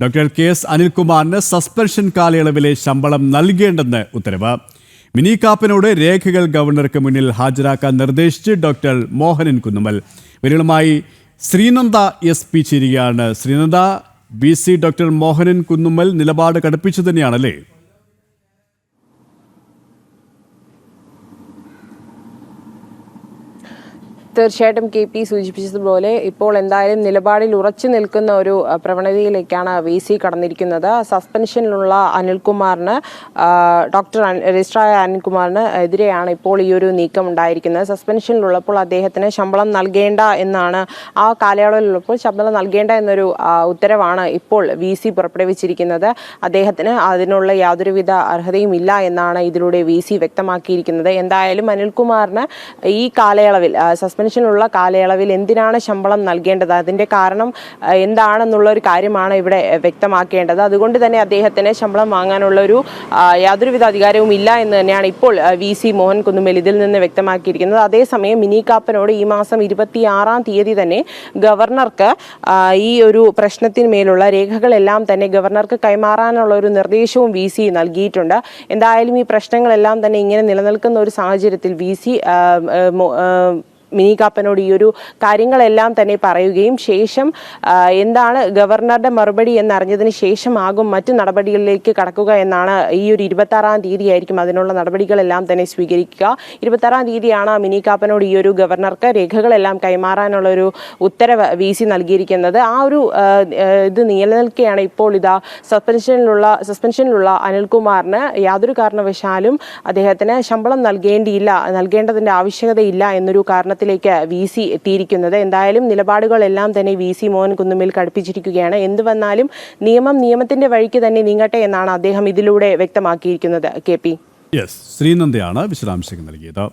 Doctor K S അനിൽകുമാറിന് suspension കാലയളവിലെ ശമ്പളം നൽകേണ്ടെന്ന് ഉത്തരവ്. മിനി കാപ്പനോട് രേഖകൾ ഗവർണർക്ക് മുന്നിൽ ഹാജരാക്കാൻ നിർദ്ദേശിച്ച് ഡോക്ടർ മോഹനൻ കുന്നുമൽ വിരളുമായി ശ്രീനന്ദ എസ് പി ചേരുകയാണ്. Sreenanda V C doctor Mohanan Kunnummal നിലപാട് കടുപ്പിച്ചു തന്നെയാണല്ലേ? തീർച്ചയായിട്ടും കെ പി സൂചിപ്പിച്ചതുപോലെ ഇപ്പോൾ എന്തായാലും നിലപാടിൽ ഉറച്ചു നിൽക്കുന്ന ഒരു പ്രവണതയിലേക്കാണ് വി സി കടന്നിരിക്കുന്നത്. സസ്പെൻഷനിലുള്ള അനിൽകുമാറിന് ഡോക്ടർ രജിസ്ട്രായ അനിൽകുമാറിന് എതിരെയാണ് ഇപ്പോൾ ഈ ഒരു നീക്കം ഉണ്ടായിരിക്കുന്നത്. സസ്പെൻഷനിലുള്ളപ്പോൾ അദ്ദേഹത്തിന് ശമ്പളം നൽകേണ്ട എന്നാണ് ആ കാലയളവിലുള്ളപ്പോൾ ശമ്പളം നൽകേണ്ട എന്നൊരു ഉത്തരവാണ് ഇപ്പോൾ വി സി പുറപ്പെടുവിച്ചിരിക്കുന്നത്. അദ്ദേഹത്തിന് അതിനുള്ള യാതൊരുവിധ അർഹതയും ഇല്ല എന്നാണ് ഇതിലൂടെ വി സി വ്യക്തമാക്കിയിരിക്കുന്നത്. എന്തായാലും അനിൽകുമാറിന് ഈ കാലയളവിൽ ആ, സസ്പെൻഷനുള്ള കാലയളവിൽ എന്തിനാണ് ശമ്പളം നൽകേണ്ടത്? അതിന്റെ കാരണം എന്താണെന്നുള്ള ഒരു കാര്യമാണ് ഇവിടെ വ്യക്തമാക്കേണ്ടത്. അതുകൊണ്ട് തന്നെ അദ്ദേഹത്തിന് ശമ്പളം വാങ്ങാനുള്ള ഒരു യാതൊരുവിധ അധികാരവും ഇല്ല എന്ന് തന്നെയാണ് ഇപ്പോൾ വി സി മോഹൻ കുന്നുമേൽ ഇതിൽ നിന്ന് വ്യക്തമാക്കിയിരിക്കുന്നത്. അതേസമയം മിനി കാപ്പനോട് ഈ മാസം ഇരുപത്തിയാറാം തീയതി തന്നെ ഗവർണർക്ക് ഈ ഒരു പ്രശ്നത്തിന്മേലുള്ള രേഖകളെല്ലാം തന്നെ ഗവർണർക്ക് കൈമാറാനുള്ള ഒരു നിർദ്ദേശവും വി സി നൽകിയിട്ടുണ്ട്. എന്തായാലും ഈ പ്രശ്നങ്ങളെല്ലാം തന്നെ ഇങ്ങനെ നിലനിൽക്കുന്ന ഒരു സാഹചര്യത്തിൽ വി സി മിനി കാപ്പനോട് ഈ ഒരു കാര്യങ്ങളെല്ലാം തന്നെ പറയുകയും ശേഷം എന്താണ് ഗവർണറുടെ മറുപടി എന്നറിഞ്ഞതിന് ശേഷമാകും മറ്റു നടപടികളിലേക്ക് കടക്കുക എന്നാണ് ഈ ഒരു ഇരുപത്തി ആറാം തീയതി ആയിരിക്കും അതിനുള്ള നടപടികളെല്ലാം തന്നെ സ്വീകരിക്കുക. ഇരുപത്തി ആറാം തീയതിയാണ് മിനി കാപ്പനോട് ഈ ഒരു ഗവർണർക്ക് രേഖകളെല്ലാം കൈമാറാനുള്ള ഒരു ഉത്തരവ് വി സി നൽകിയിരിക്കുന്നത്. ആ ഒരു ഇത് നിലനിൽക്കുകയാണ് ഇപ്പോൾ ഇതാ സസ്പെൻഷനിലുള്ള സസ്പെൻഷനിലുള്ള അനിൽകുമാറിന് യാതൊരു കാരണവശാലും അദ്ദേഹത്തിന് ശമ്പളം നൽകേണ്ടിയില്ല നൽകേണ്ടതിന്റെ ആവശ്യകതയില്ല എന്നൊരു കാരണത്തിലേക്ക് വി സി എത്തിയിരിക്കുന്നത്. എന്തായാലും നിലപാടുകളെല്ലാം തന്നെ വി സി മോഹൻ കുന്നുമിൽ കടുപ്പിച്ചിരിക്കുകയാണ്. എന്ത് വന്നാലും നിയമം നിയമത്തിന്റെ വഴിക്ക് തന്നെ നീങ്ങട്ടെ എന്നാണ് അദ്ദേഹം ഇതിലൂടെ വ്യക്തമാക്കിയിരിക്കുന്നത്. K P. ശ്രീനന്ദയാണ് വിശദാംശങ്ങൾ നൽകിയത്.